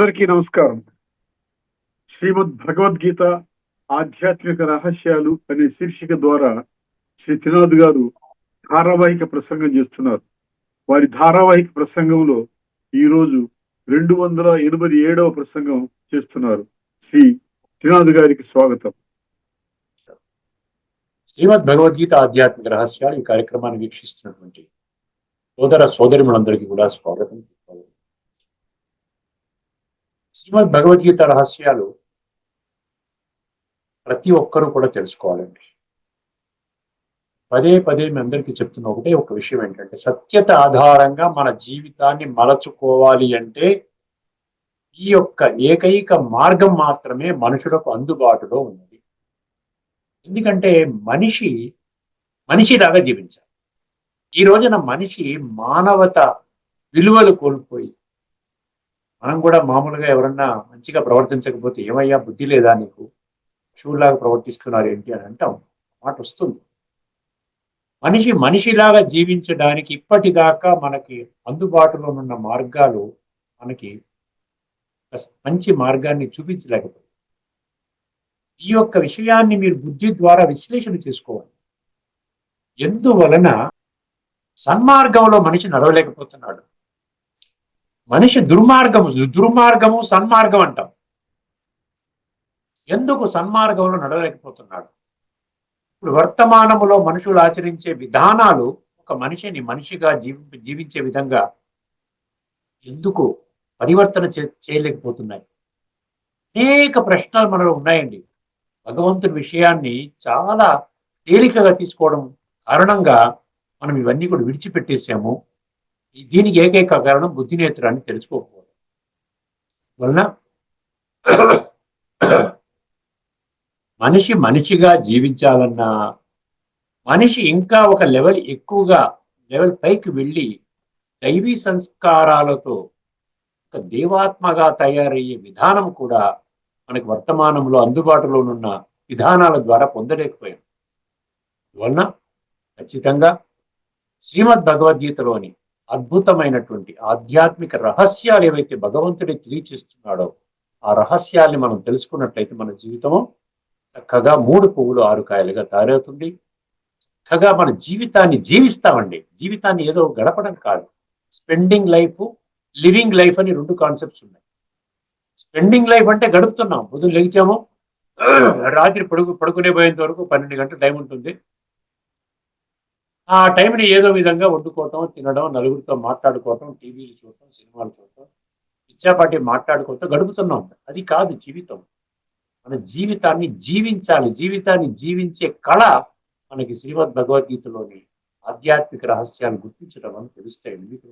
అందరికీ నమస్కారం. శ్రీమద్ భగవద్గీత ఆధ్యాత్మిక రహస్యాలు అనే శీర్షిక ద్వారా శ్రీ త్రినాథ్ గారు ధారావాహిక ప్రసంగం చేస్తున్నారు. వారి ధారావాహిక ప్రసంగంలో ఈ రోజు రెండు వందల ఎనభై ఏడవ ప్రసంగం చేస్తున్నారు. శ్రీ త్రినాథ్ గారికి స్వాగతం. శ్రీమద్ భగవద్గీత ఆధ్యాత్మిక రహస్యాలు ఈ కార్యక్రమాన్ని వీక్షిస్తున్నటువంటి సోదర సోదరిమణులందరికీ కూడా స్వాగతం. శ్రీమద్ భగవద్గీత రహస్యాలు ప్రతి ఒక్కరూ కూడా తెలుసుకోవాలండి. పదే పదే మీ అందరికీ చెప్తున్న ఒకటే ఒక విషయం ఏంటంటే సత్యత ఆధారంగా మన జీవితాన్ని మలచుకోవాలి అంటే ఈ యొక్క ఏకైక మార్గం మాత్రమే మనుషులకు అందుబాటులో ఉన్నది. ఎందుకంటే మనిషి మనిషిలాగా జీవించాలి. ఈ రోజున మనిషి మానవత విలువలు కోల్పోయి మనం కూడా మామూలుగా ఎవరన్నా మంచిగా ప్రవర్తించకపోతే ఏమయ్యా బుద్ధి లేదా నీకు? శివులాగా ప్రవర్తిస్తున్నారు ఏంటి అని అంటాం మాట వస్తుంది. మనిషి మనిషిలాగా జీవించడానికి ఇప్పటిదాకా మనకి అందుబాటులో ఉన్న మార్గాలు మనకి మంచి మార్గాన్ని చూపించలేకపోయింది ఈ యొక్క విషయాన్ని మీరు బుద్ధి ద్వారా విశ్లేషణ చేసుకోవాలి. ఎందువలన సన్మార్గంలో మనిషి నడవలేకపోతున్నాడు? మనిషి దుర్మార్గము దుర్మార్గము సన్మార్గం అంటాం. ఎందుకు సన్మార్గంలో నడవలేకపోతున్నాడు? ఇప్పుడు వర్తమానములో మనుషులు ఆచరించే విధానాలు ఒక మనిషిని మనిషిగా జీవి జీవించే విధంగా ఎందుకు పరివర్తన చేయలేకపోతున్నాయి? అనేక ప్రశ్నలు మనలో ఉన్నాయండి. భగవంతుని విషయాన్ని చాలా తేలికగా తీసుకోవడం కారణంగా మనం ఇవన్నీ కూడా విడిచిపెట్టేసాము. దీనికి ఏకైక కారణం బుద్ధినేత్రాన్ని తెలుసుకోకపోవడం. వలన మనిషి మనిషిగా జీవించాలన్నా మనిషి ఇంకా ఒక లెవెల్ ఎక్కువగా లెవెల్ పైకి వెళ్ళి దైవీ సంస్కారాలతో ఒక దేవాత్మగా తయారయ్యే విధానం కూడా మనకి వర్తమానంలో అందుబాటులో ఉన్న విధానాల ద్వారా పొందలేకపోయాం. వలన ఖచ్చితంగా శ్రీమద్ భగవద్గీతలోని అద్భుతమైనటువంటి ఆధ్యాత్మిక రహస్యాలు ఏవైతే భగవంతుడి తెలియచేస్తున్నాడో ఆ రహస్యాల్ని మనం తెలుసుకున్నట్లయితే మన జీవితము చక్కగా మూడు పువ్వులు ఆరు కాయలుగా తయారవుతుంది. చక్కగా మన జీవితాన్ని జీవిస్తామండి. జీవితాన్ని ఏదో గడపడం కాదు. స్పెండింగ్ లైఫ్ లివింగ్ లైఫ్ అని రెండు కాన్సెప్ట్స్ ఉన్నాయి. స్పెండింగ్ లైఫ్ అంటే గడుపుతున్నాం. పొద్దున్న లెగిచాము రాత్రి పడుకు పడుకునే పోయేంత వరకు పన్నెండు గంటల టైం ఉంటుంది. ఆ టైంని ఏదో విధంగా వండుకోవటం తినడం నలుగురితో మాట్లాడుకోవటం టీవీలు చూడటం సినిమాలు చూడటం ఇచ్చాపాటి మాట్లాడుకోవటం గడుపుతున్నాం అది కాదు జీవితం. మన జీవితాన్ని జీవించాలి. జీవితాన్ని జీవించే కళ మనకి శ్రీమద్ భగవద్గీతలోని ఆధ్యాత్మిక రహస్యాలు గుర్తించడం అని తెలుస్తాయి. మీకు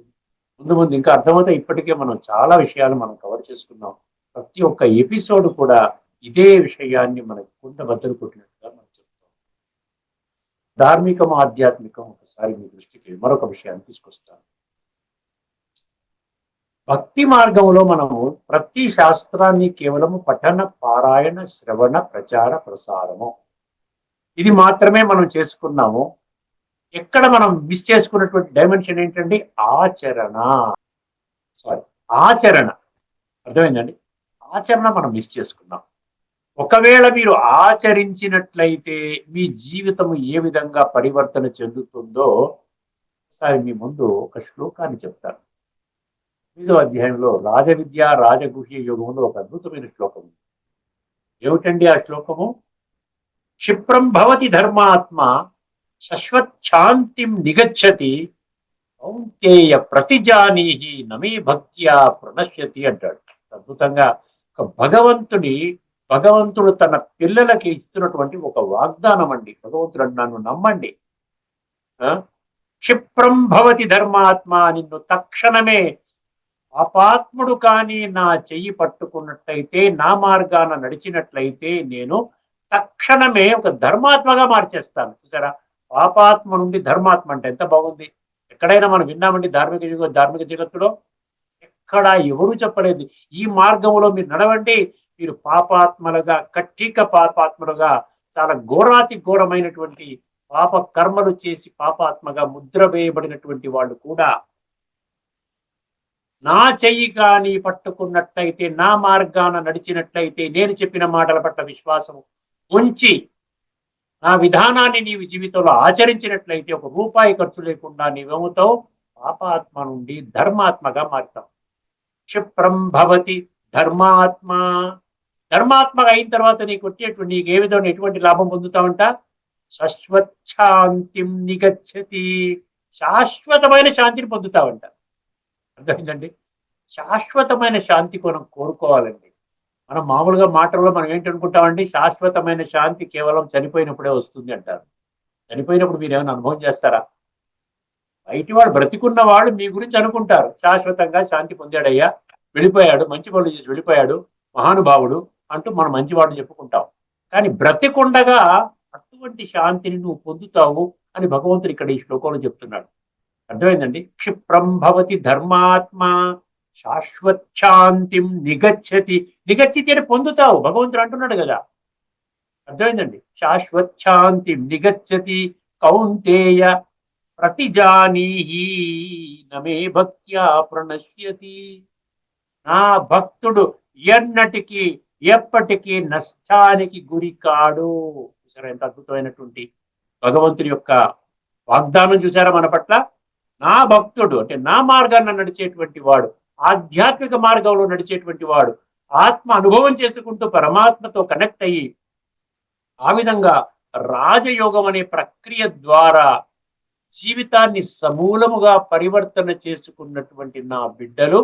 ముందు ముందు ఇంకా అర్థమైతే ఇప్పటికే మనం చాలా విషయాలు మనం కవర్ చేసుకున్నాం. ప్రతి ఒక్క ఎపిసోడ్ కూడా ఇదే విషయాన్ని మనకి కుండ బద్దలు కొట్టినట్టుగా మనం ధార్మికం ఆధ్యాత్మికం ఒకసారి మీ దృష్టికి మరొక విషయాన్ని తీసుకొస్తాను. భక్తి మార్గంలో మనము ప్రతి శాస్త్రాన్ని కేవలము పఠన పారాయణ శ్రవణ ప్రచార ప్రసారము. ఇది మాత్రమే మనం చేసుకున్నాము. ఎక్కడ మనం మిస్ చేసుకున్నటువంటి డైమెన్షన్ ఏంటండి? ఆచరణ. సారీ ఆచరణ. అర్థమైందండి? ఆచరణ మనం మిస్ చేసుకున్నాం. ఒకవేళ మీరు ఆచరించినట్లయితే మీ జీవితం ఏ విధంగా పరివర్తన చెందుతుందో ఒకసారి మీ ముందు ఒక శ్లోకాన్ని చెప్తాను. ఐదో అధ్యాయంలో రాజవిద్య రాజగుహ్య యోగంలో ఒక అద్భుతమైన శ్లోకం ఏమిటండి ఆ శ్లోకము? క్షిప్రం భవతి ధర్మాత్మ శశ్వచ్ఛాంతిం నిగచ్చతి ఔంతేయ ప్రతిజానీహి నమే భక్త్యా ప్రణశ్యతి అంటాడు. అద్భుతంగా ఒక భగవంతుడి భగవంతుడు తన పిల్లలకి ఇస్తున్నటువంటి ఒక వాగ్దానం అండి. భగవంతుడు నన్ను నమ్మండి. క్షిప్రం భవతి ధర్మాత్మ నిన్ను తక్షణమే పాపాత్ముడు కానీ నా చెయ్యి పట్టుకున్నట్లయితే నా మార్గాన నడిచినట్లయితే నేను తక్షణమే ఒక ధర్మాత్మగా మార్చేస్తాను. చూసారా? పాపాత్మ నుండి ధర్మాత్మ అంటే ఎంత బాగుంది. ఎక్కడైనా మనం విన్నామండి ధార్మిక యుగ ధార్మిక జగత్తులో? ఎక్కడ ఎవరు చెప్పలేదు. ఈ మార్గంలో మీరు నడవండి మీరు పాపాత్మలుగా కట్టిక పాపాత్మలుగా చాలా ఘోరాతి ఘోరమైనటువంటి పాప కర్మలు చేసి పాపాత్మగా ముద్ర వేయబడినటువంటి వాళ్ళు కూడా నా చెయ్యి కానీ పట్టుకున్నట్లయితే నా మార్గాన నడిచినట్లయితే నేను చెప్పిన మాటల పట్ల విశ్వాసం ఉంచి నా విధానాన్ని నీవు జీవితంలో ఆచరించినట్లయితే ఒక రూపాయి ఖర్చు లేకుండా నీవేమవుతావు? పాపాత్మ నుండి ధర్మాత్మగా మారుతావు. క్షిప్రం భవతి ధర్మాత్మ. ధర్మాత్మగా అయిన తర్వాత నీకు వచ్చేటువంటి నీకు ఏ విధమైన ఎటువంటి లాభం పొందుతావంట శాశ్వచ్ఛాంతిం నిగచ్చతి. శాశ్వతమైన శాంతిని పొందుతావంట అర్థమైందండి? శాశ్వతమైన శాంతి మనం కోరుకోవాలండి. మనం మామూలుగా మాటల్లో మనం ఏంటి అనుకుంటామండి? శాశ్వతమైన శాంతి కేవలం చనిపోయినప్పుడే వస్తుంది అంటారు. చనిపోయినప్పుడు మీరు ఏమైనా అనుభవం చేస్తారా? బయటి వాడు బ్రతికున్న వాళ్ళు మీ గురించి అనుకుంటారు. శాశ్వతంగా శాంతి పొందాడయ్యా. వెళ్ళిపోయాడు మంచి పనులు చేసి వెళ్ళిపోయాడు. మహానుభావుడు. అంటూ మనం మంచివాడు చెప్పుకుంటాం. కానీ బ్రతికుండగా అటువంటి శాంతిని నువ్వు పొందుతావు అని భగవంతుడు ఇక్కడ ఈ శ్లోకంలో చెప్తున్నాడు. అర్థమైందండి? క్షిప్రం భవతి ధర్మాత్మ శాశ్వచ్ఛాంతిం నిగచ్చతి. నిగచ్చితి అని పొందుతావు భగవంతుడు అంటున్నాడు కదా. అర్థమైందండి? శాశ్వచ్ఛాంతిం నిగచ్చతి కౌంతేయ ప్రతిజానీహి నమే భక్త్యా ప్రణశ్యతి. నా భక్తుడు ఎన్నటికి ఎప్పటికీ నష్టానికి గురి కాడు. చూసారా ఎంత అద్భుతమైనటువంటి భగవంతుని యొక్క వాగ్దానం చూసారా మన పట్ల? నా భక్తుడు అంటే నా మార్గాన్ని నడిచేటువంటి వాడు ఆధ్యాత్మిక మార్గంలో నడిచేటువంటి వాడు ఆత్మ అనుభవం చేసుకుంటూ పరమాత్మతో కనెక్ట్ అయ్యి ఆ విధంగా రాజయోగం అనే ప్రక్రియ ద్వారా జీవితాన్ని సమూలముగా పరివర్తన చేసుకున్నటువంటి నా బిడ్డలు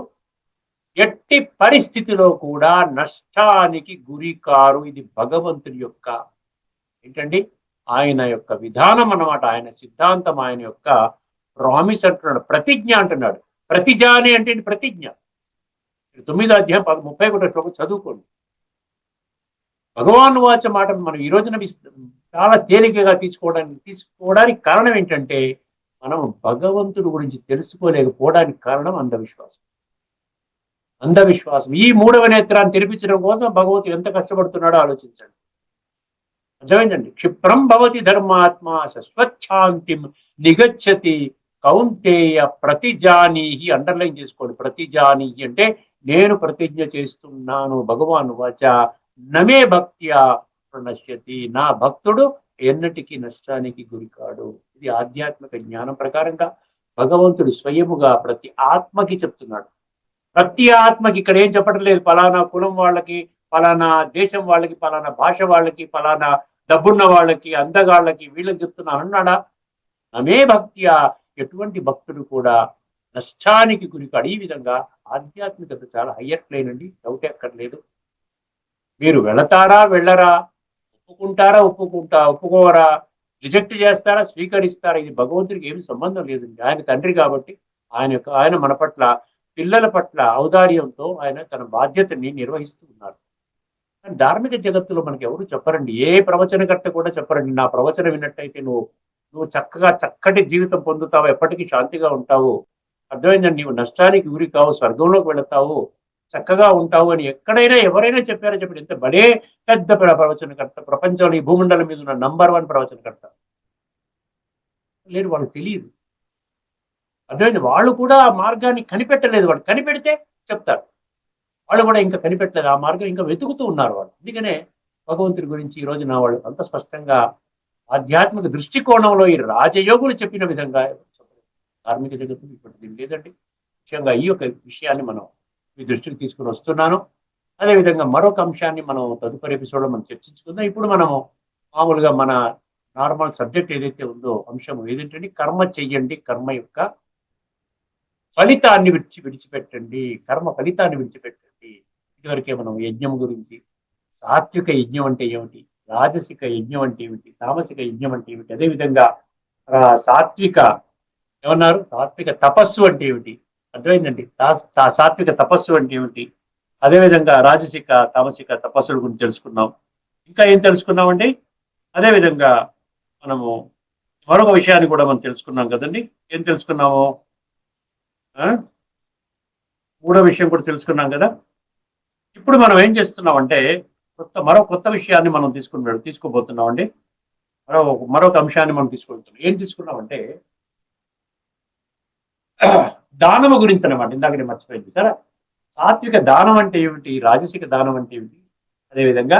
ఎట్టి పరిస్థితిలో కూడా నష్టానికి గురి కారు ఇది భగవంతుని యొక్క ఏంటండి? ఆయన యొక్క విధానం అన్నమాట ఆయన సిద్ధాంతం ఆయన యొక్క ప్రామిస్ అంటున్నాడు ప్రతిజ్ఞ అంటున్నాడు. ప్రతిజాని అంటే ప్రతిజ్ఞ. తొమ్మిదో అధ్యాయం పద- ముప్పై ఒకటో శ్లోకం చదువుకోండి. భగవాన్ వాచ మాటను మనం ఈ రోజున చాలా తేలికగా తీసుకోవడానికి తీసుకోవడానికి కారణం ఏంటంటే మనం భగవంతుడి గురించి తెలుసుకోలేకపోవడానికి కారణం అంధవిశ్వాసం. అంధవిశ్వాసం. ఈ మూడవ నేత్రాన్ని తెరిపించడం కోసం భగవతి ఎంత కష్టపడుతున్నాడో ఆలోచించండి. అర్థమైందండి? క్షిప్రం భవతి ధర్మాత్మ శశ్వచ్ఛాంతిం నిగచ్చతి కౌంతేయ ప్రతిజానీహి. అండర్లైన్ చేసుకోండి. ప్రతిజానీహి అంటే నేను ప్రతిజ్ఞ చేస్తున్నాను. భగవాన్ వాచ నమే భక్త్యా ప్రణశ్యతి. నా భక్తుడు ఎన్నటికీ నష్టానికి గురికాడు. ఇది ఆధ్యాత్మిక జ్ఞానం ప్రకారంగా భగవంతుడు స్వయముగా ప్రతి ఆత్మకి చెప్తున్నాడు. ప్రతి ఆత్మకి ఇక్కడ ఏం చెప్పడం లేదు పలానా కులం వాళ్ళకి పలానా దేశం వాళ్ళకి పలానా భాష వాళ్ళకి పలానా డబ్బున్న వాళ్ళకి అందగాళ్ళకి వీళ్ళని చెప్తున్నా అన్నాడా? నమే భక్త్యా. ఎటువంటి భక్తుడు కూడా నష్టానికి గురికాడు. ఈ విధంగా ఆధ్యాత్మికత చాలా హయ్యర్ ప్లేన్ అండి. డౌట్ ఎక్కర్లేదు మీరు వెళతారా వెళ్ళరా? ఒప్పుకుంటారా ఒప్పుకుంటా ఒప్పుకోరా? రిజెక్ట్ చేస్తారా స్వీకరిస్తారా? ఇది భగవంతుడికి ఏమి సంబంధం లేదండి. ఆయన తండ్రి కాబట్టి ఆయన యొక్క ఆయన మన పట్ల పిల్లల పట్ల ఔదార్యంతో ఆయన తన బాధ్యతని నిర్వహిస్తూ ఉన్నారు. కానీ ధార్మిక జగత్తులో మనకి ఎవరు చెప్పరండి. ఏ ప్రవచనకర్త కూడా చెప్పరండి. నా ప్రవచనం విన్నట్టయితే నువ్వు నువ్వు చక్కగా చక్కటి జీవితం పొందుతావు ఎప్పటికీ శాంతిగా ఉంటావు అర్థమైందండి నీవు నష్టానికి గురి కావు స్వర్గంలోకి వెళతావు చక్కగా ఉంటావు అని ఎక్కడైనా ఎవరైనా చెప్పారో చెప్పి ఎంత బడే పెద్ద ప్రవచనకర్త. ప్రపంచంలో ఈ భూమండలం మీద ఉన్న నంబర్ వన్ ప్రవచనకర్త. లేదు వాళ్ళకి తెలియదు. అర్థమైంది వాళ్ళు కూడా ఆ మార్గాన్ని కనిపెట్టలేదు వాడు కనిపెడితే చెప్తారు. వాళ్ళు కూడా ఇంకా కనిపెట్టలేదు. ఆ మార్గం ఇంకా వెతుకుతూ ఉన్నారు వాళ్ళు. అందుకనే భగవంతుడి గురించి ఈ రోజున నా వాళ్ళు అంత స్పష్టంగా ఆధ్యాత్మిక దృష్టికోణంలో ఈ రాజయోగులు చెప్పిన విధంగా కార్మిక జగత్తు ఇప్పుడు లేదండి. ముఖ్యంగా ఈ యొక్క విషయాన్ని మనం మీ దృష్టికి తీసుకుని వస్తున్నాను. అదేవిధంగా మరొక అంశాన్ని మనం తదుపరి ఎపిసోడ్లో మనం చర్చించుకుందాం. ఇప్పుడు మనము మామూలుగా మన నార్మల్ సబ్జెక్ట్ ఏదైతే ఉందో అంశం ఏదేంటంటే కర్మ చెయ్యండి. కర్మ యొక్క ఫలితాన్ని విడిచి విడిచిపెట్టండి. కర్మ ఫలితాన్ని విడిచిపెట్టండి. ఇదివరకే మనం యజ్ఞం గురించి సాత్విక యజ్ఞం అంటే ఏమిటి? రాజసిక యజ్ఞం అంటే ఏమిటి? తామసిక యజ్ఞం అంటే ఏమిటి? అదేవిధంగా సాత్విక ఏమన్నారు? సాత్విక తపస్సు అంటే ఏమిటి? అర్థమైందండి. తా- సాత్విక తపస్సు అంటే ఏమిటి? అదేవిధంగా రాజసిక తామసిక తపస్సుల గురించి తెలుసుకున్నాం. ఇంకా ఏం తెలుసుకున్నామండి? అదేవిధంగా మనము మరొక విషయాన్ని కూడా మనం తెలుసుకున్నాం కదండి. ఏం తెలుసుకున్నాము? మూడో విషయం కూడా తెలుసుకున్నాం కదా. ఇప్పుడు మనం ఏం చేస్తున్నాం అంటే కొత్త మరో కొత్త విషయాన్ని మనం తీసుకున్నాడు తీసుకోబోతున్నామండి. మరో మరొక అంశాన్ని మనం తీసుకుంటున్నాం. ఏం తీసుకున్నామంటే దానము గురించి అనమాట ఇందాక నేను మర్చిపోయింది. సరే? సాత్విక దానం అంటే ఏమిటి? రాజసిక దానం అంటే ఏమిటి? అదేవిధంగా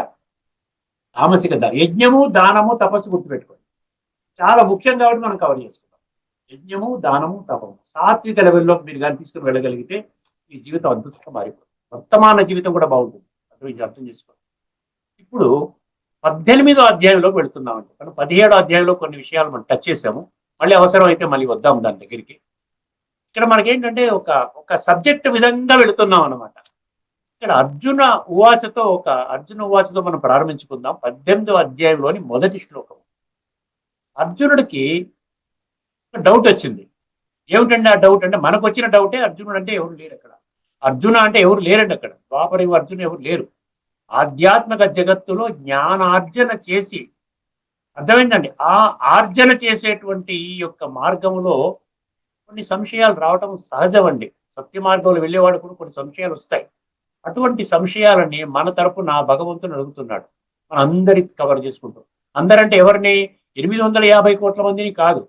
తామసిక దానం యజ్ఞము దానము తపస్సు గుర్తుపెట్టుకోండి. చాలా ముఖ్యం కాబట్టి మనం కవర్ చేసుకుంటాం యజ్ఞము దానము తపము. సాత్విక లెవెల్లో మీరు కానీ తీసుకుని వెళ్ళగలిగితే ఈ జీవితం అద్భుతంగా మారిపోతుంది. వర్తమాన జీవితం కూడా బాగుంటుంది. అర్థం అర్థం చేసుకోండి. ఇప్పుడు పద్దెనిమిదో అధ్యాయంలోకి వెళుతున్నామండి మనం పదిహేడో అధ్యాయంలో కొన్ని విషయాలు మనం టచ్ చేసాము. మళ్ళీ అవసరం అయితే మళ్ళీ వద్దాం దాని దగ్గరికి. ఇక్కడ మనకేంటంటే ఒక ఒక సబ్జెక్ట్ విధంగా వెళుతున్నాం అనమాట ఇక్కడ అర్జున ఉవాచతో ఒక అర్జున ఉవాచతో మనం ప్రారంభించుకుందాం. పద్దెనిమిదో అధ్యాయంలోని మొదటి శ్లోకం అర్జునుడికి డౌట్ వచ్చింది. ఏమిటండి ఆ డౌట్ అంటే మనకు వచ్చిన డౌటే అర్జునుడు అంటే ఎవరు లేరు అక్కడ. అర్జున అంటే ఎవరు లేరండి అక్కడ. ద్వాపరి అర్జున ఎవరు లేరు. ఆధ్యాత్మిక జగత్తులో జ్ఞానార్జన చేసి అర్థమైందండి? ఆ ఆర్జన చేసేటువంటి ఈ యొక్క మార్గంలో కొన్ని సంశయాలు రావటం సహజం అండి సత్య మార్గంలో వెళ్ళేవాడు కూడా కొన్ని సంశయాలు వస్తాయి. అటువంటి సంశయాలని మన తరపు నా భగవంతుని అడుగుతున్నాడు. మన అందరికి కవర్ చేసుకుంటాం. అందరంటే ఎవరిని? ఎనిమిది వందల యాభై కోట్ల మందిని కాదు.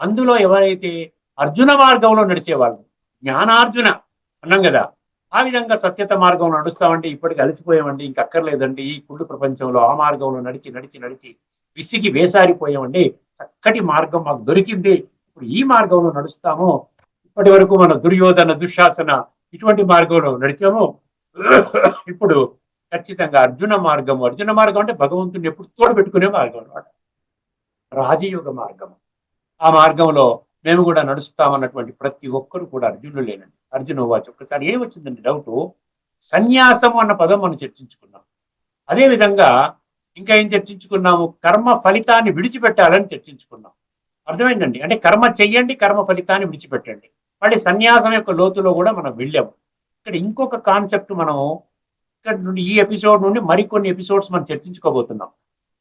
అందులో ఎవరైతే అర్జున మార్గంలో నడిచేవాళ్ళు జ్ఞానార్జున అన్నాం కదా ఆ విధంగా సత్యత మార్గంలో నడుస్తామంటే ఇప్పటికి అలసిపోయామండి ఇంక అక్కర్లేదండి ఈ కుళ్ళు ప్రపంచంలో ఆ మార్గంలో నడిచి నడిచి నడిచి విసిగి వేసారిపోయామండి. చక్కటి మార్గం మాకు దొరికింది. ఇప్పుడు ఈ మార్గంలో నడుస్తాము. ఇప్పటి వరకు మన దుర్యోధన దుశ్శాసన ఇటువంటి మార్గంలో నడిచాము. ఇప్పుడు ఖచ్చితంగా అర్జున మార్గం అర్జున మార్గం అంటే భగవంతుని ఎప్పుడు తోడు పెట్టుకునే మార్గం అనమాట రాజయోగ మార్గం ఆ మార్గంలో మేము కూడా నడుస్తామన్నటువంటి ప్రతి ఒక్కరు కూడా అర్జునుడు లేనండి అర్జున వాచ్ ఒక్కసారి ఏమొచ్చిందండి డౌట్ సన్యాసం అన్న పదం మనం చర్చించుకున్నాం. అదే విధంగా ఇంకా ఏం చర్చించుకున్నాము? కర్మ ఫలితాన్ని విడిచిపెట్టాలని చర్చించుకున్నాం. అర్థమైందండి? అంటే కర్మ చెయ్యండి కర్మ ఫలితాన్ని విడిచిపెట్టండి. మళ్ళీ సన్యాసం యొక్క లోతులో కూడా మనం వెళ్ళాము. ఇక్కడ ఇంకొక కాన్సెప్ట్ మనం ఇక్కడ నుండి ఈ ఎపిసోడ్ నుండి మరికొన్ని ఎపిసోడ్స్ మనం చర్చించుకోబోతున్నాం.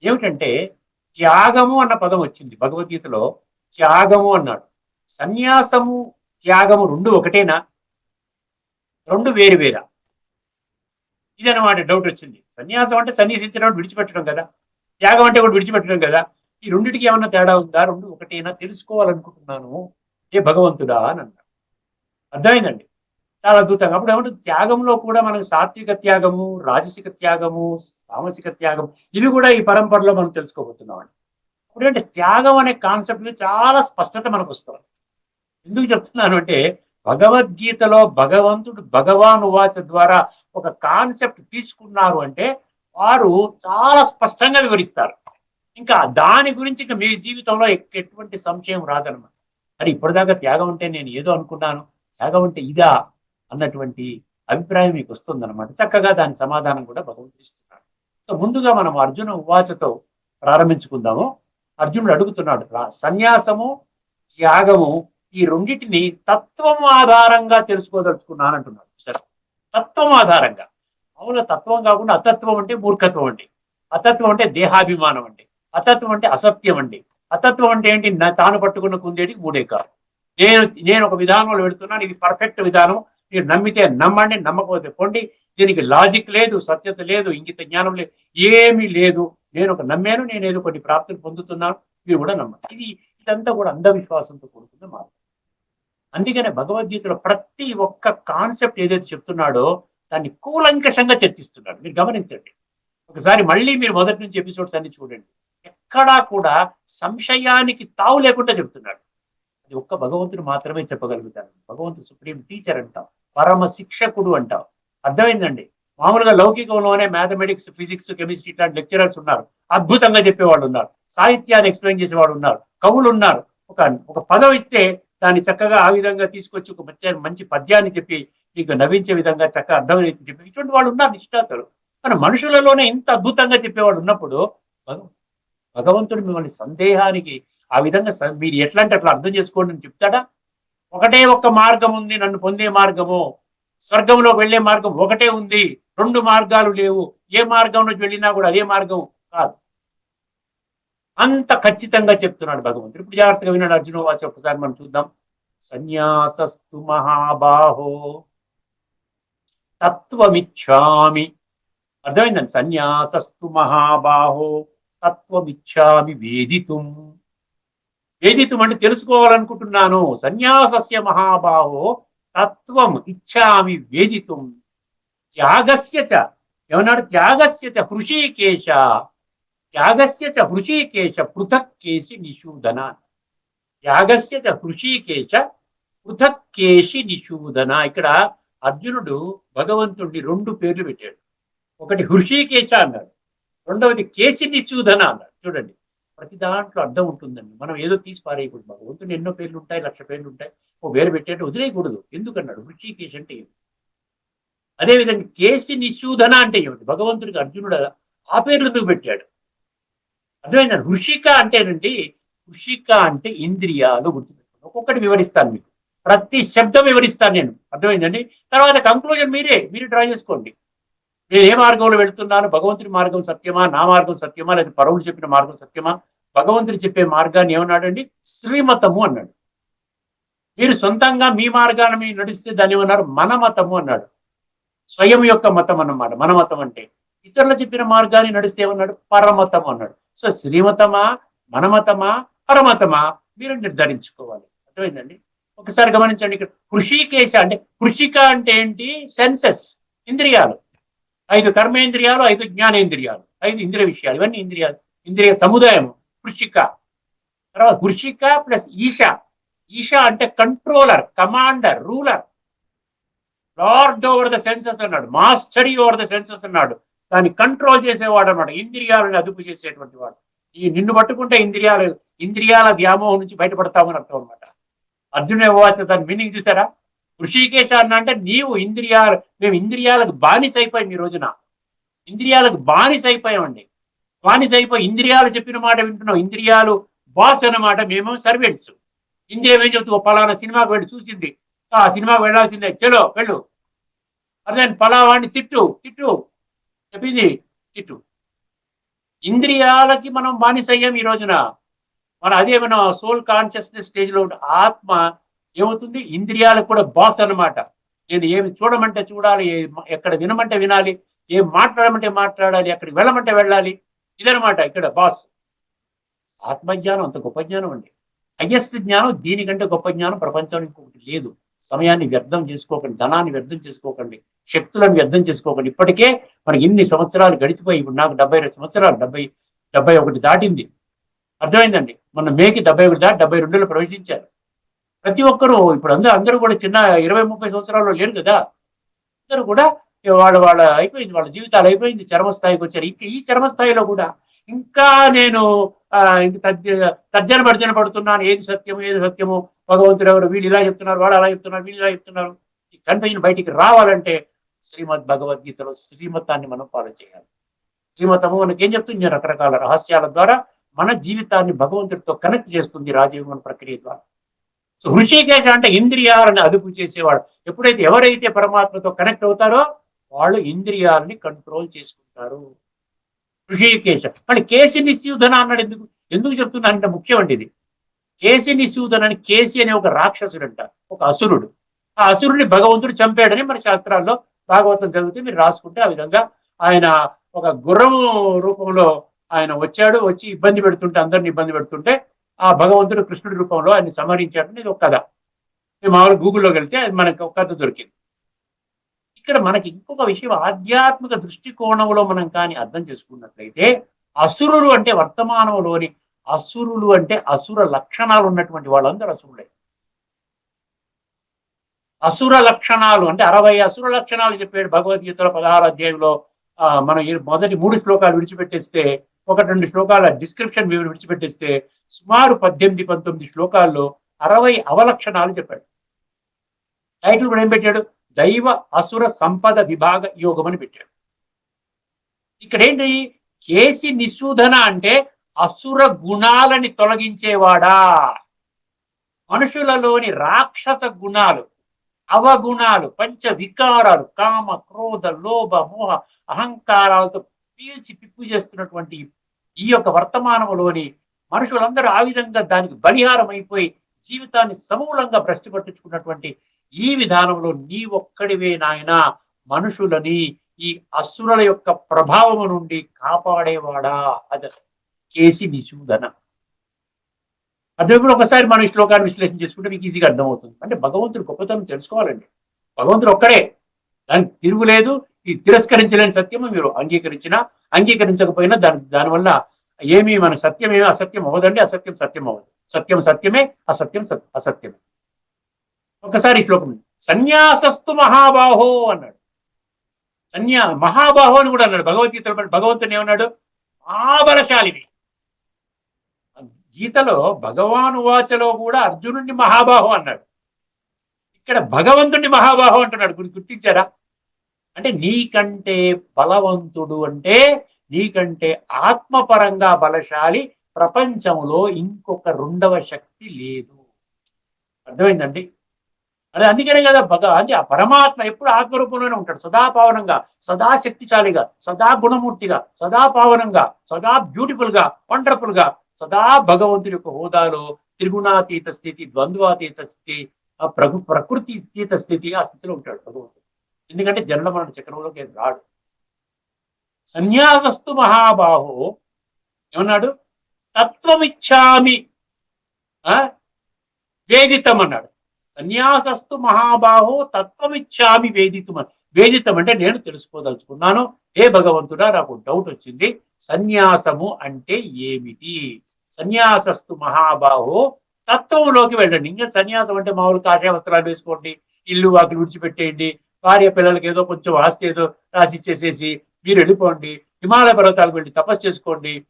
ఏమిటంటే త్యాగము అన్న పదం వచ్చింది భగవద్గీతలో. త్యాగము అన్నాడు. సన్యాసము త్యాగము రెండు ఒకటేనా? రెండు వేరు వేరా? ఇదన్నమాట డౌట్ వచ్చింది. సన్యాసం అంటే సన్యాసించడం విడిచిపెట్టడం కదా. త్యాగం అంటే కూడా విడిచిపెట్టడం కదా. ఈ రెండింటికి ఏమన్నా తేడా ఉందా? రెండు ఒకటేనా? తెలుసుకోవాలనుకుంటున్నాను. ఏ భగవంతుడా అని అన్నాడు. అర్థమైందండి? చాలా అద్భుతంగా. అప్పుడు ఏమంటే త్యాగంలో కూడా మనకు సాత్విక త్యాగము రాజసిక త్యాగము సామసిక త్యాగం ఇవి కూడా ఈ పరంపరలో మనం తెలుసుకోబోతున్నాం ఎందుకంటే ఇప్పుడు అంటే త్యాగం అనే కాన్సెప్ట్ చాలా స్పష్టత మనకు వస్తుంది ఎందుకు చెప్తున్నాను అంటే భగవద్గీతలో భగవంతుడు భగవాన్ వాచ ద్వారా ఒక కాన్సెప్ట్ తీసుకున్నారు అంటే వారు చాలా స్పష్టంగా వివరిస్తారు. ఇంకా దాని గురించి ఇంకా మీ జీవితంలో ఎటువంటి సంశయం రాదనమాట మరి ఇప్పటిదాకా త్యాగం అంటే నేను ఏదో అనుకున్నాను త్యాగం అంటే ఇదా అన్నటువంటి అభిప్రాయం మీకు వస్తుందన్నమాట. చక్కగా దాని సమాధానం కూడా భగవంతుడు ఇస్తున్నాడు. సో ముందుగా మనం అర్జున ఉవాచతో ప్రారంభించుకుందాము. అర్జునుడు అడుగుతున్నాడు రా సన్యాసము త్యాగము ఈ రెండింటిని తత్వం ఆధారంగా తెలుసుకోదలుచుకున్నాను అంటున్నాడు సరే తత్వం ఆధారంగా. అవును తత్వం కాకుండా అతత్వం అంటే మూర్ఖత్వం అండి. అతత్వం అంటే దేహాభిమానం అండి. అతత్వం అంటే అసత్యం అండి. అతత్వం అంటే ఏంటి? తాను పట్టుకున్న కుందేటికి మూడే కాదు నేను నేను ఒక విధానంలో పెడుతున్నాను ఇది పర్ఫెక్ట్ విధానం. మీరు నమ్మితే నమ్మండి నమ్మకపోతే పొండి. దీనికి లాజిక్ లేదు సత్యత లేదు ఇంగిత జ్ఞానం లేదు ఏమీ లేదు. నేను ఒక నమ్మాను నేను ఏదో కొన్ని ప్రాప్తులు పొందుతున్నాను మీరు కూడా నమ్మాలి ఇది ఇదంతా కూడా అంధవిశ్వాసంతో కూడుకున్న మార్గం. అందుకనే భగవద్గీతలో ప్రతి ఒక్క కాన్సెప్ట్ ఏదైతే చెప్తున్నాడో దాన్ని కూలంకషంగా చర్చిస్తున్నాడు. మీరు గమనించండి. ఒకసారి మళ్ళీ మీరు మొదటి నుంచి ఎపిసోడ్స్ అన్ని చూడండి. ఎక్కడా కూడా సంశయానికి తావు లేకుండా చెప్తున్నాడు. అది ఒక్క భగవంతుడు మాత్రమే చెప్పగలుగుతాడు. భగవంతుడు సుప్రీం టీచర్ అంటాం పరమ శిక్షకుడు అంటాం. అర్థమైందండి? మామూలుగా లౌకికంలోనే మ్యాథమెటిక్స్ ఫిజిక్స్ కెమిస్ట్రీ ఇట్లాంటి లెక్చరర్స్ ఉన్నారు. అద్భుతంగా చెప్పేవాళ్ళు ఉన్నారు. సాహిత్యాన్ని ఎక్స్ప్లెయిన్ చేసేవాడు ఉన్నారు. కవులు ఉన్నారు. ఒక ఒక పదం ఇస్తే దాన్ని చక్కగా ఆ విధంగా తీసుకొచ్చి ఒక మంచి మంచి పద్యాన్ని చెప్పి నీకు నవ్వించే విధంగా చక్కగా అర్థమైతే చెప్పి ఇటువంటి వాళ్ళు ఉన్నారు నిష్ఠాతులు మన మనుషులలోనే ఇంత అద్భుతంగా చెప్పేవాడు ఉన్నప్పుడు భగవంతుడు మిమ్మల్ని సందేహానికి ఆ విధంగా మీరు ఎట్లా అంటే అట్లా అర్థం చేసుకోండి అని చెప్తాడా? ఒకటే ఒక్క మార్గం ఉంది నన్ను పొందే మార్గము స్వర్గంలోకి వెళ్ళే మార్గం ఒకటే ఉంది. రెండు మార్గాలు లేవు. ఏ మార్గంలోకి వెళ్ళినా కూడా అదే మార్గం కాదు. అంత ఖచ్చితంగా చెప్తున్నాడు భగవంతుడు. ఇప్పుడు జాగ్రత్తగా విన్నాడు అర్జున వాచ ఒకసారి మనం చూద్దాం. సన్యాసస్తు మహాబాహో తత్వమిచ్చామి అర్థమైందండి? సన్యాసస్తు మహాబాహో తత్వమిచ్చామి వేదితుం. వేదితం అంటే తెలుసుకోవాలనుకుంటున్నాను. సన్యాసస్య మహాబాహో తత్వం ఇచ్చామి వేదితం. త్యాగస్య చ. ఏమన్నాడు? త్యాగస్య చ హృషీకేశ. త్యాగస్య చ హృషీకేశ పృథక్ కేసి నిషూదన. త్యాగస్య చ హృషీకేశ పృథక్ కేశి నిషూదన. ఇక్కడ అర్జునుడు భగవంతుడిని రెండు పేర్లు పెట్టాడు. ఒకటి హృషీకేశ అన్నాడు. రెండవది కేసి నిషూదన అన్నాడు. చూడండి. ప్రతి దాంట్లో అర్థం ఉంటుందండి. మనం ఏదో తీసి పారేయకూడదు. భగవంతుని ఎన్నో పేర్లు ఉంటాయి లక్ష పేర్లు ఉంటాయి. ఓ వేరు పెట్టేట్టు వదిలేయకూడదు. ఎందుకన్నాడు? హృషికేశ్ అంటే అదేవిధంగా కేసి నిశూధన అంటే ఏమిటి? భగవంతుడికి అర్జునుడు ఆ పేర్లు ఎందుకు పెట్టాడు? అర్థమైందా? హృషిక అంటేనండి హృషిక అంటే ఇంద్రియాలు గుర్తుపెట్టుకోండి. ఒక్కొక్కటి వివరిస్తాను మీకు. ప్రతి శబ్దం వివరిస్తాను నేను. అర్థమైందండి? తర్వాత కంక్లూజన్ మీరే. మీరు డ్రా చేసుకోండి. నేను ఏ మార్గంలో వెళుతున్నాను? భగవంతుడి మార్గం సత్యమా? నా మార్గం సత్యమా? లేదా పరువులు చెప్పిన మార్గం సత్యమా? భగవంతుడు చెప్పే మార్గాన్ని ఏమన్నాడండి? శ్రీమతము అన్నాడు. మీరు సొంతంగా మీ మార్గాన్ని మీరు నడిస్తే దాన్ని ఏమన్నారు? మన మతము అన్నాడు. స్వయం యొక్క మతం అన్నమాట. మన మతం అంటే ఇతరులు చెప్పిన మార్గాన్ని నడిస్తే ఏమన్నాడు? పరమతం అన్నాడు. సో శ్రీమతమా మనమతమా పరమతమా మీరు నిర్ధారించుకోవాలి. అర్థమైందండి? ఒకసారి గమనించండి ఇక్కడ. కృషికేశ అంటే కృషిక అంటే ఏంటి? సెన్సెస్ ఇంద్రియాలు. ఐదు కర్మేంద్రియాలు ఐదు జ్ఞానేంద్రియాలు. ఐదు ఇంద్రియ విషయాలు. ఇవన్నీ ఇంద్రియాలు. ఇంద్రియ సముదాయం కృషిక. తర్వాత కృషిక ప్లస్ ఈశ. ఈశ అంటే controller commander ruler. Lord over the senses అన్నాడు. మాస్టరీ ఓవర్ ద సెన్సెస్ అన్నాడు. దాన్ని కంట్రోల్ చేసేవాడు అన్నాడు. ఇంద్రియాలను అదుపు చేసేటువంటి వాడు. ఈ నిన్ను పట్టుకుంటే ఇంద్రియాలు ఇంద్రియాల వ్యామోహం నుంచి బయటపడతామని అర్థం అనమాట అర్జున ఇవ్వచ్చు దాని మీనింగ్ చూసారా? ఋషికేశ అన్న అంటే నీవు ఇంద్రియాలు మేము ఇంద్రియాలకు బానిస అయిపోయాం ఈ రోజున. ఇంద్రియాలకు బానిస అయిపోయామండి బానిస అయిపోయి ఇంద్రియాలు చెప్పిన మాట వింటున్నాం. ఇంద్రియాలు బాస్ అన్నమాట మేము సర్వెంట్స్. ఇంద్రియం ఏం చెబుతూ పలానా సినిమాకి వెళ్ళి చూసింది. ఆ సినిమాకి వెళ్ళాల్సిందే. చలో వెళ్ళు. అదే పలావాణ్ణి తిట్టు తిట్టు. చెప్పింది తిట్టు. ఇంద్రియాలకి మనం బానిసయ్యాం ఈ రోజున. మన అదే మన సోల్ కాన్షియస్నెస్ స్టేజ్లో ఉంటే ఆత్మ ఏమవుతుంది? ఇంద్రియాలకు కూడా బాస్ అన్నమాట. నేను ఏమి చూడమంటే చూడాలి ఎక్కడ వినమంటే వినాలి ఏం మాట్లాడమంటే మాట్లాడాలి ఎక్కడికి వెళ్ళమంటే వెళ్ళాలి. ఇదనమాట ఇక్కడ బాస్ ఆత్మజ్ఞానం అంత గొప్ప జ్ఞానం అండి. హయ్యెస్ట్ జ్ఞానం దీనికంటే గొప్ప జ్ఞానం ప్రపంచంలో ఇంకొకటి లేదు. సమయాన్ని వ్యర్థం చేసుకోకండి ధనాన్ని వ్యర్థం చేసుకోకండి శక్తులను వ్యర్థం చేసుకోకండి. ఇప్పటికే మనకి ఇన్ని సంవత్సరాలు గడిచిపోయి ఇప్పుడు నాకు డెబ్బై రెండు సంవత్సరాలు డెబ్బై డెబ్బై ఒకటి దాటింది. అర్థమైందండి? మన మేకి డెబ్బై ఒకటి దాటి డెబ్బై రెండులో ప్రవేశించారు. ప్రతి ఒక్కరూ ఇప్పుడు అందరూ అందరూ కూడా చిన్న ఇరవై ముప్పై సంవత్సరాల్లో లేరు కదా? అందరూ కూడా వాళ్ళ వాళ్ళ అయిపోయింది వాళ్ళ జీవితాలు అయిపోయింది చర్మస్థాయికి వచ్చారు. ఇంకా ఈ చర్మస్థాయిలో కూడా ఇంకా నేను ఇంక తర్జన భర్జన పడుతున్నాను. ఏది సత్యము ఏది సత్యము భగవంతుడు ఎవరు వీళ్ళు ఇలా చెప్తున్నారు వాడు అలా చెప్తున్నారు వీళ్ళు ఇలా చెప్తున్నారు. ఈ కన్ఫ్యూజన్ బయటికి రావాలంటే శ్రీమద్ భగవద్గీతలో శ్రీమతాన్ని మనం ఫాలో చేయాలి. శ్రీమతము మనకి ఏం చెప్తుంది? రకరకాల రహస్యాల ద్వారా మన జీవితాన్ని భగవంతుడితో కనెక్ట్ చేస్తుంది రాజయోగం ప్రక్రియ ద్వారా. సో హృషికేశ అంటే ఇంద్రియాలను అదుపు చేసేవాడు. ఎప్పుడైతే ఎవరైతే పరమాత్మతో కనెక్ట్ అవుతారో వాళ్ళు ఇంద్రియాలని కంట్రోల్ చేసుకుంటారు. ఋషికేశ మళ్ళీ కేసి నిశ్యూధన అన్నాడు ఎందుకు? ఎందుకు చెప్తున్నా అంటే ముఖ్యం అండి ఇది. కేసి నిస్యూధన అని కేసి అనే ఒక రాక్షసుడు అంట ఒక అసురుడు. ఆ అసురుడిని భగవంతుడు చంపాడని మన శాస్త్రాల్లో భాగవతం చదివితే మీరు రాసుకుంటే ఆ విధంగా ఆయన ఒక గుర్రము రూపంలో ఆయన వచ్చాడు వచ్చి ఇబ్బంది పెడుతుంటే అందరిని ఇబ్బంది పెడుతుంటే ఆ భగవంతుడు కృష్ణుడి రూపంలో ఆయన సంహరించాడని ఇది ఒక కథ. మేము మామూలు గూగుల్లోకి వెళ్తే అది మనకు ఒక కథ దొరికింది. ఇక్కడ మనకి ఇంకొక విషయం ఆధ్యాత్మిక దృష్టికోణంలో మనం కానీ అర్థం చేసుకున్నట్లయితే అసురులు అంటే వర్తమానంలోని అసురులు అంటే అసుర లక్షణాలు ఉన్నటువంటి వాళ్ళందరూ అసురులే. అసుర లక్షణాలు అంటే అరవై అసుర లక్షణాలు చెప్పాడు భగవద్గీతలో పదహారు అధ్యాయంలో. మనం ఈ మొదటి మూడు శ్లోకాలు విడిచిపెట్టేస్తే ఒకటి రెండు శ్లోకాల డిస్క్రిప్షన్ విడిచిపెట్టేస్తే సుమారు పద్దెనిమిది పంతొమ్మిది శ్లోకాల్లో అరవై అవలక్షణాలు చెప్పాడు. టైటిల్ కూడా ఏం పెట్టాడు? దైవ అసుర సంపద విభాగ యోగం అని పెట్టాడు. ఇక్కడ ఏంటి కేసి నిశూధన అంటే అసుర గుణాలని తొలగించేవాడా? మనుషులలోని రాక్షస గుణాలు అవగుణాలు పంచ వికారాలు కామ క్రోధ లోభ మోహ అహంకారాలతో పీల్చి పిప్పు చేస్తున్నటువంటి ఈ యొక్క వర్తమానంలోని మనుషులందరూ ఆ విధంగా దానికి బలిహారం అయిపోయి జీవితాన్ని సమూలంగా భ్రష్టు పట్టించుకున్నటువంటి ఈ విధానంలో నీ ఒక్కడివే నాయన మనుషులని ఈ అసురుల యొక్క ప్రభావం నుండి కాపాడేవాడా? అది కేసి నిశూదన అదే కూడా ఒకసారి మనం ఈ శ్లోకాన్ని విశ్లేషణ చేసుకుంటే మీకు ఈజీగా అర్థమవుతుంది. అంటే భగవంతుడు గొప్పతనం తెలుసుకోవాలండి. భగవంతుడు ఒక్కడే. దానికి తిరుగులేదు ఈ తిరస్కరించలేని సత్యము మీరు అంగీకరించినా అంగీకరించకపోయినా దాని దానివల్ల ఏమి మన సత్యం ఏమి అసత్యం అవ్వదండి. అసత్యం సత్యం అవ్వదు. సత్యం సత్యమే అసత్యం సత్- అసత్యమే. ఒకసారి శ్లోకం సన్యాసస్తు మహాబాహో అన్నాడు. సన్యా మహాబాహో అని కూడా అన్నాడు. భగవద్గీతలో భగవంతుని ఏమన్నాడు? మహాబలశాలివి. గీతలో భగవాను వాచలో కూడా అర్జునుడిని మహాబాహో అన్నాడు. ఇక్కడ భగవంతుడిని మహాబాహో అంటున్నాడు. గుర్తించారా? అంటే నీకంటే బలవంతుడు అంటే నీకంటే ఆత్మపరంగా బలశాలి ప్రపంచంలో ఇంకొక రెండవ శక్తి లేదు. అర్థమైందండి? అదే అందుకనే కదా భగ అంటే ఆ పరమాత్మ ఎప్పుడు ఆత్మరూపంలోనే ఉంటాడు. సదా పావనంగా సదా శక్తిశాలిగా సదా గుణమూర్తిగా సదా పావనంగా సదా బ్యూటిఫుల్గా వండర్ఫుల్గా సదా భగవంతుడి యొక్క హోదాలో త్రిగుణాతీత స్థితి ద్వంద్వాతీత స్థితి ఆ ప్రభు ప్రకృతి అతీత స్థితి ఆ స్థితిలో ఉంటాడు భగవంతుడు. ఎందుకంటే జన్మ మరణ చక్రంలోకి రాడు. సన్యాసస్తు మహాబాహో ఏమన్నాడు? తత్వమిచ్చామి. ఆ? వేదితం అన్నాడు సన్యాసస్తు మహాబాహో తత్వమిచ్చామి వేదితం వేదితం అంటే నేను తెలుసుకోదలుచుకున్నాను. ఏ భగవంతుడా నాకు డౌట్ వచ్చింది. సన్యాసము అంటే ఏమిటి? సన్యాసస్తు మహాబాహో తత్వంలోకి వెళ్ళండి. ఇంకా సన్యాసం అంటే మామూలు కాషాయ వస్త్రాలు వేసుకోండి. ఇల్లు వాకిలు విడిచిపెట్టేయండి. భార్య పిల్లలకి ఏదో కొంచెం ఆస్తి ఏదో రాసిచ్చేసేసి మీరు వెళ్ళిపోండి. హిమాలయ పర్వతాలకు వెళ్ళి తపస్సు చేసుకోండి.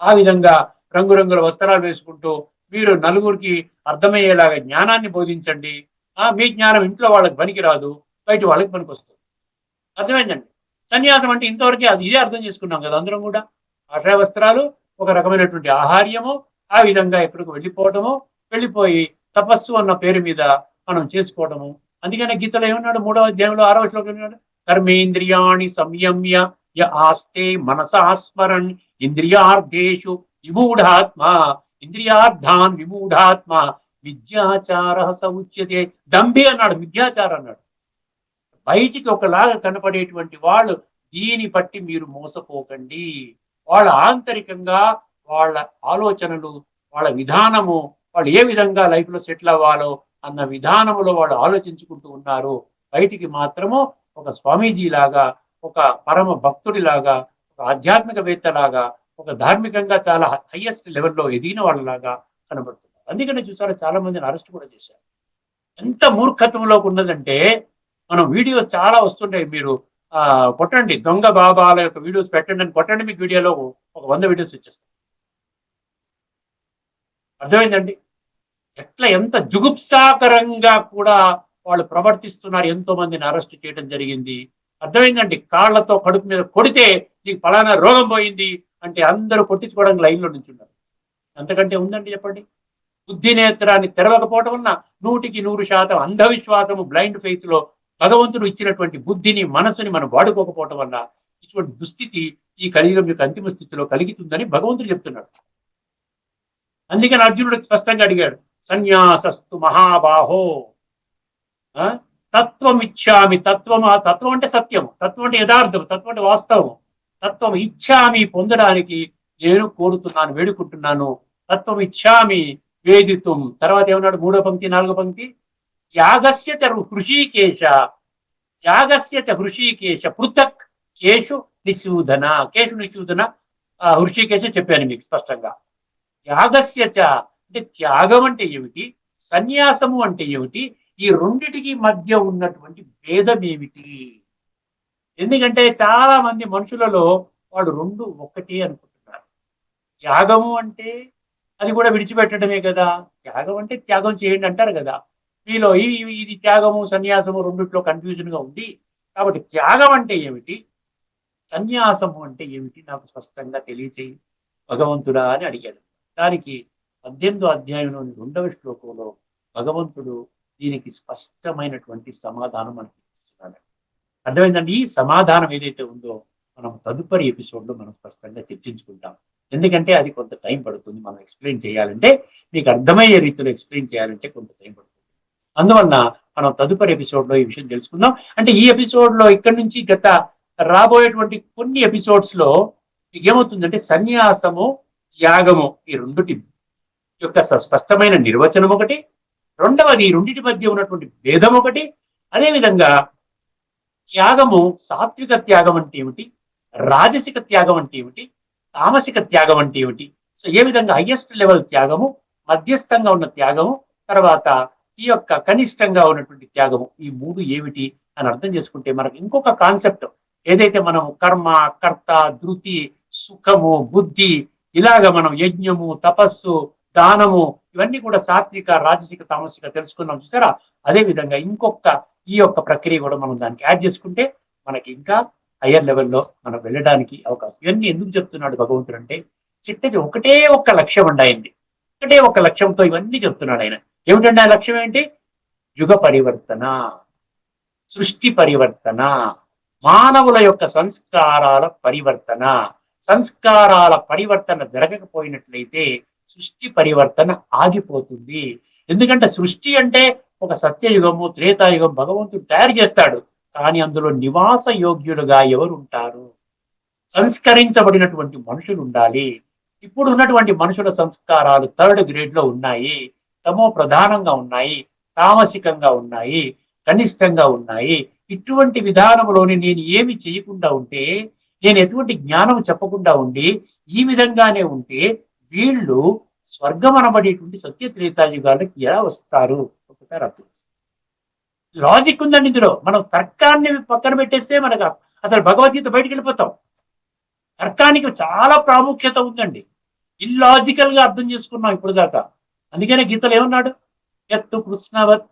ఆ విధంగా రంగురంగుల వస్త్రాలు వేసుకుంటూ మీరు నలుగురికి అర్థమయ్యేలాగా జ్ఞానాన్ని బోధించండి. ఆ మీ జ్ఞానం ఇంట్లో వాళ్ళకి పనికి రాదు బయట వాళ్ళకి పనికి వస్తుంది అర్థమైందండి? సన్యాసం అంటే ఇంతవరకే అది ఇదే అర్థం చేసుకున్నాం కదా అందరం కూడా. ఆశ్రయ వస్త్రాలు ఒక రకమైనటువంటి ఆహార్యము ఆ విధంగా ఎక్కడికి వెళ్ళిపోవటము వెళ్ళిపోయి తపస్సు అన్న పేరు మీద మనం చేసుకోవటము. అందుకనే గీతలో ఏమన్నాడు? మూడవ అధ్యాయంలో ఆరవ శ్లోకం ఏమన్నాడు? కర్మేంద్రియాణి సంయమ్య య ఆస్తే మనసాస్మరణ్ ఇంద్రియార్థేషు విమూఢాత్మ ఇంద్రియార్థాన్ విమూఢాత్మ విద్యాచార ఉచ్యతే దంభి అన్నాడు విద్యాచారం అన్నాడు. బయటికి ఒకలాగా కనపడేటువంటి వాళ్ళు దీని బట్టి మీరు మోసపోకండి. వాళ్ళ ఆంతరికంగా వాళ్ళ ఆలోచనలు వాళ్ళ విధానము వాళ్ళు ఏ విధంగా లైఫ్లో సెటిల్ అవ్వాలో అన్న విధానములో వాళ్ళు ఆలోచించుకుంటూ ఉన్నారు. బయటికి మాత్రము ఒక స్వామీజీ లాగా ఒక పరమ భక్తుడిలాగా ఒక ఆధ్యాత్మికవేత్తలాగా ఒక ధార్మికంగా చాలా హైయెస్ట్ లెవెల్లో ఎదిగిన వాళ్ళలాగా కనబడుతున్నారు. అందుకనే చూసారా చాలా మందిని అరెస్ట్ కూడా చేశారు. ఎంత మూర్ఖత్వంలోకి ఉన్నదంటే మనం వీడియోస్ చాలా వస్తుంటాయి. మీరు ఆ కొట్టండి. దొంగ బాబాల యొక్క వీడియోస్ పెట్టండి అని కొట్టండి మీకు వీడియోలో ఒక వంద వీడియోస్ వచ్చేస్తాయి. అర్థమైందండి? ఎట్లా ఎంత జుగుప్సాకరంగా కూడా వాళ్ళు ప్రవర్తిస్తున్నారు. ఎంతో మందిని అరెస్ట్ చేయడం జరిగింది. అర్థమైందండి? కాళ్ళతో కడుపు మీద కొడితే నీకు ఫలానా రోగం పోయింది. అంటే అందరూ కొట్టించుకోవడానికి లైన్లో నుంచున్నారు అంతకంటే ఉందండి చెప్పండి? బుద్ధి నేత్రాన్ని తెరవకపోవటం వల్ల నూటికి నూరు శాతం అంధవిశ్వాసము బ్లైండ్ ఫెయిత్లో భగవంతుడు ఇచ్చినటువంటి బుద్ధిని మనసుని మనం వాడుకోకపోవటం వల్ల ఇటువంటి దుస్థితి ఈ కలియుగం యొక్క అంతిమ స్థితిలో కలుగుతుందని భగవంతుడు చెప్తున్నాడు. అందుకని అర్జునుడు స్పష్టంగా అడిగాడు సన్యాసస్తు మహాబాహో. ఆ? తత్వం ఇచ్చామి తత్వం ఆ తత్వం అంటే సత్యం తత్వం అంటే యథార్థం తత్వం అంటే వాస్తవం తత్వం ఇచ్చామి పొందడానికి నేను కోరుతున్నాను వేడుకుంటున్నాను. తత్వం ఇచ్చామి వేదితం. తర్వాత ఏమన్నాడు? మూడో పంక్తి నాలుగో పంక్తి? త్యాగస్య చ హృషికేశ. త్యాగస్య చ హృషికేశ. పృథక్ కేశు నిశూదన. కేశు నిశూదన హృషికేశ హృషీకేశ చెప్పాను మీకు స్పష్టంగా. త్యాగస్య చ అంటే త్యాగం అంటే ఏమిటి? సన్యాసము అంటే ఏమిటి? ఈ రెండిటికి మధ్య ఉన్నటువంటి భేదం ఏమిటి? ఎందుకంటే చాలా మంది మనుషులలో వాళ్ళు రెండు ఒక్కటే అనుకుంటున్నారు. త్యాగము అంటే అది కూడా విడిచిపెట్టడమే కదా. త్యాగం అంటే త్యాగం చేయండి అంటారు కదా. మీలో ఇది త్యాగము సన్యాసము రెండిట్లో కన్ఫ్యూజన్గా ఉంది. కాబట్టి త్యాగం అంటే ఏమిటి? సన్యాసము అంటే ఏమిటి? నాకు స్పష్టంగా తెలియచేయి. భగవంతుడా అని అడిగాడు. దానికి పద్దెనిమిదో అధ్యాయంలోని రెండవ శ్లోకంలో భగవంతుడు దీనికి స్పష్టమైనటువంటి సమాధానం మనకి ఇస్తున్నాడు. అర్థమైందండి? ఈ సమాధానం ఏదైతే ఉందో మనం తదుపరి ఎపిసోడ్లో మనం స్పష్టంగా చర్చించుకుంటాం. ఎందుకంటే అది కొంత టైం పడుతుంది మనం ఎక్స్ప్లెయిన్ చేయాలంటే మీకు అర్థమయ్యే రీతిలో ఎక్స్ప్లెయిన్ చేయాలంటే కొంత టైం పడుతుంది. అందువలన మనం తదుపరి ఎపిసోడ్లో ఈ విషయం తెలుసుకుందాం. అంటే ఈ ఎపిసోడ్లో ఇక్కడ ఇక్కడి నుంచి గత రాబోయేటువంటి కొన్ని ఎపిసోడ్స్లో ఏమవుతుందంటే సన్యాసము త్యాగము ఈ రెండుటి యొక్క స- స్పష్టమైన నిర్వచనం ఒకటి రెండవది ఈ రెండింటి మధ్య ఉన్నటువంటి భేదం ఒకటి. అదేవిధంగా త్యాగము సాత్విక త్యాగం అంటే ఏమిటి? రాజసిక త్యాగం అంటే ఏమిటి? తామసిక త్యాగం అంటే ఏమిటి? సో ఏ విధంగా హయ్యెస్ట్ లెవెల్ త్యాగము మధ్యస్థంగా ఉన్న త్యాగము తర్వాత ఈ యొక్క కనిష్టంగా ఉన్నటువంటి త్యాగము ఈ మూడు ఏమిటి అని అర్థం చేసుకుంటే మనకు ఇంకొక కాన్సెప్ట్ ఏదైతే మనం కర్మ కర్త ధృతి సుఖము బుద్ధి ఇలాగ మనం యజ్ఞము తపస్సు దానము ఇవన్నీ కూడా సాత్విక రాజసిక తామసిక తెలుసుకున్నాం చూసారా? అదే విధంగా ఇంకొక ఈ యొక్క ప్రక్రియ కూడా మనం దానికి యాడ్ చేసుకుంటే మనకి ఇంకా హయ్యర్ లెవెల్లో మనం వెళ్ళడానికి అవకాశం. ఇవన్నీ ఎందుకు చెప్తున్నాడు భగవంతుడు అంటే చిట్ట ఒకటే ఒక్క లక్ష్యం అండి ఒకటే ఒక్క లక్ష్యంతో ఇవన్నీ చెప్తున్నాడు ఆయన. ఏమిటండి ఆ లక్ష్యం ఏంటి? యుగ పరివర్తన సృష్టి పరివర్తన మానవుల యొక్క సంస్కారాల పరివర్తన. సంస్కారాల పరివర్తన జరగకపోయినట్లయితే సృష్టి పరివర్తన ఆగిపోతుంది. ఎందుకంటే సృష్టి అంటే ఒక సత్యయుగము త్రేతాయుగం భగవంతుడు తయారు చేస్తాడు. కానీ అందులో నివాస యోగ్యులుగా ఎవరు ఉంటారు సంస్కరించబడినటువంటి మనుషులు ఉండాలి ఇప్పుడు ఉన్నటువంటి మనుషుల సంస్కారాలు థర్డ్ గ్రేడ్లో ఉన్నాయి. తమో ప్రధానంగా ఉన్నాయి. తామసికంగా ఉన్నాయి. కనిష్టంగా ఉన్నాయి. ఇటువంటి విధానంలోని నేను ఏమి చేయకుండా ఉంటే నేను ఎటువంటి జ్ఞానం చెప్పకుండా ఉండి ఈ విధంగానే ఉంటే వీళ్ళు స్వర్గం అనబడేటువంటి సత్య త్రేతాయుగాలకు ఎలా వస్తారు? ఒకసారి అర్థం లాజిక్ ఉందండి ఇందులో. మనం తర్కాన్ని పక్కన పెట్టేస్తే మనకు అసలు భగవద్గీత బయటికి వెళ్ళిపోతాం. తర్కానికి చాలా ప్రాముఖ్యత ఉందండి. ఇల్లాజికల్గా అర్థం చేసుకున్నాం ఇప్పుడు దాకా. అందుకనే గీతలు ఏమన్నాడు? ఎత్తు కృష్ణవత్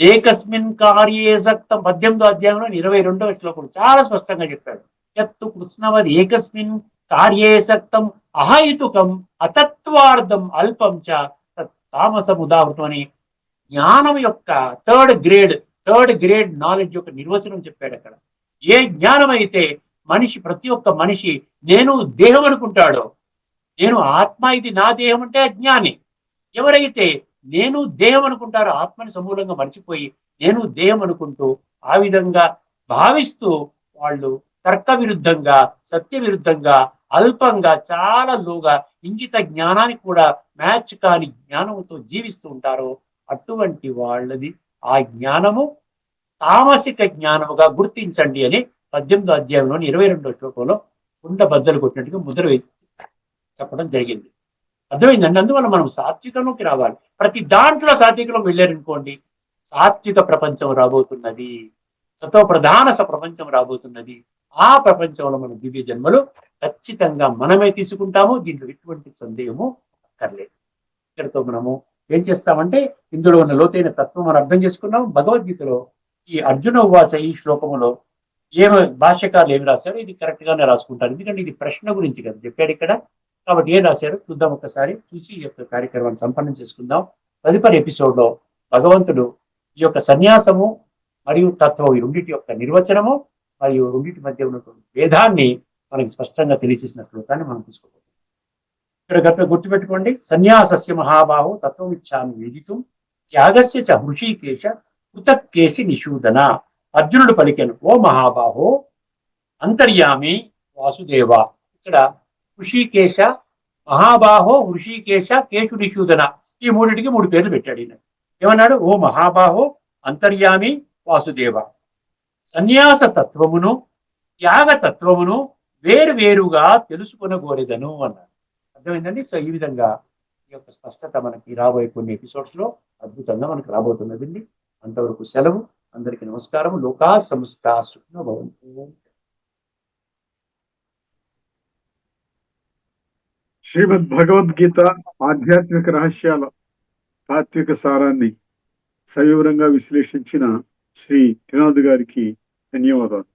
ఏకస్మిన్ కార్యే సక్తం పద్దెనిమిదో అధ్యాయంలో ఇరవై రెండవ శ్లోకం చాలా స్పష్టంగా చెప్పాడు. ఎత్తు కృష్ణవద్ ఏకస్మిన్ కార్యే సక్తం అహైతుకం అతత్వార్థం అల్పం చ తత్ తామసముదాహృతం అని జ్ఞానం యొక్క third grade third grade knowledge యొక్క నిర్వచనం చెప్పాడు అక్కడ. ఏ జ్ఞానం అయితే మనిషి ప్రతి ఒక్క మనిషి నేను దేహం అనుకుంటాడో నేను ఆత్మ ఇది నా దేహం అంటే అజ్ఞాని. ఎవరైతే నేను దేహం అనుకుంటారో ఆత్మని సమూలంగా మర్చిపోయి నేను దేహం అనుకుంటూ ఆ విధంగా భావిస్తూ వాళ్ళు తర్క విరుద్ధంగా సత్య విరుద్ధంగా అల్పంగా చాలా లోగా ఇంగిత జ్ఞానానికి కూడా మ్యాచ్ కాని జ్ఞానంతో జీవిస్తూ ఉంటారో అటువంటి వాళ్ళది ఆ జ్ఞానము తామసిక జ్ఞానముగా గుర్తించండి అని పద్దెనిమిదో అధ్యాయంలోని ఇరవై రెండో శ్లోకంలో కుండ బద్దలు కొట్టినట్టుగా ముద్ర వేసి చెప్పడం జరిగింది. అర్థమైందండి? అందువల్ల మనం సాత్వికంలోకి రావాలి. ప్రతి దాంట్లో సాత్వికంలోకి వెళ్ళారనుకోండి సాత్విక ప్రపంచం రాబోతున్నది సతో ప్రధాన స ప్రపంచం రాబోతున్నది. ఆ ప్రపంచంలో మన దివ్య జన్మలు ఖచ్చితంగా మనమే తీసుకుంటాము దీంట్లో ఎటువంటి సందేహము అక్కర్లేదు. ఇక్కడితో మనము ఏం చేస్తామంటే ఇందులో ఉన్న లోతైన తత్వం మనం అర్థం చేసుకున్నాం. భగవద్గీతలో ఈ అర్జున ఉవాచ ఈ శ్లోకములో ఏమ భాష్యకారులు ఏమి రాశారు ఇది కరెక్ట్ గానే రాసుకుంటారు. ఎందుకంటే ఇది ప్రశ్న గురించి కదా చెప్పాడు ఇక్కడ. కాబట్టి ఏం రాశారు? చూద్దాం ఒకసారి. చూసి ఈ యొక్క కార్యక్రమాన్ని సంపన్నం చేసుకుందాం. తదుపరి ఎపిసోడ్లో భగవంతుడు ఈ యొక్క సన్యాసము మరియు తత్వం ఈ రెండింటి యొక్క నిర్వచనము మరియు రెండింటి మధ్య ఉన్నటువంటి భేదాన్ని మనకి స్పష్టంగా తెలియచేసిన శ్లోకాన్ని మనం తీసుకోబోతున్నాం. ఇక్కడ గత గుర్తుపెట్టుకోండి సన్యాసస్య మహాబాహో ఇచ్చాను విదితం త్యాగస్య చ హృషికేశ కృతకేశి నిషూదన. అర్జునుడు పలికెను ఓ మహాబాహో అంతర్యామి వాసుదేవ ఇక్కడ హృషికేశ మహాబాహో హృషికేశ కేశు నిషూదన. ఈ మూడింటికి మూడు పేర్లు పెట్టాడు ఈయన. ఏమన్నాడు? ఓ మహాబాహో అంతర్యామి వాసుదేవ సన్యాస తత్వమును త్యాగ తత్వమును వేరు వేరుగా తెలుసుకొనగోరెదను అన్నాడు. అర్థమైందండి? సో ఈ విధంగా ఈ యొక్క స్పష్టత మనకి రాబోయే కొన్ని ఎపిసోడ్స్లో అద్భుతంగా మనకు రాబోతున్నదండి. అంతవరకు సెలవు. అందరికీ నమస్కారం లోకా సంస్థ సుఖ్నభవంతు శ్రీమద్ భగవద్గీత ఆధ్యాత్మిక రహస్యాల తాత్విక సారాన్ని సవివరంగా విశ్లేషించిన శ్రీ త్రినాథ్ గారికి ధన్యవాదాలు.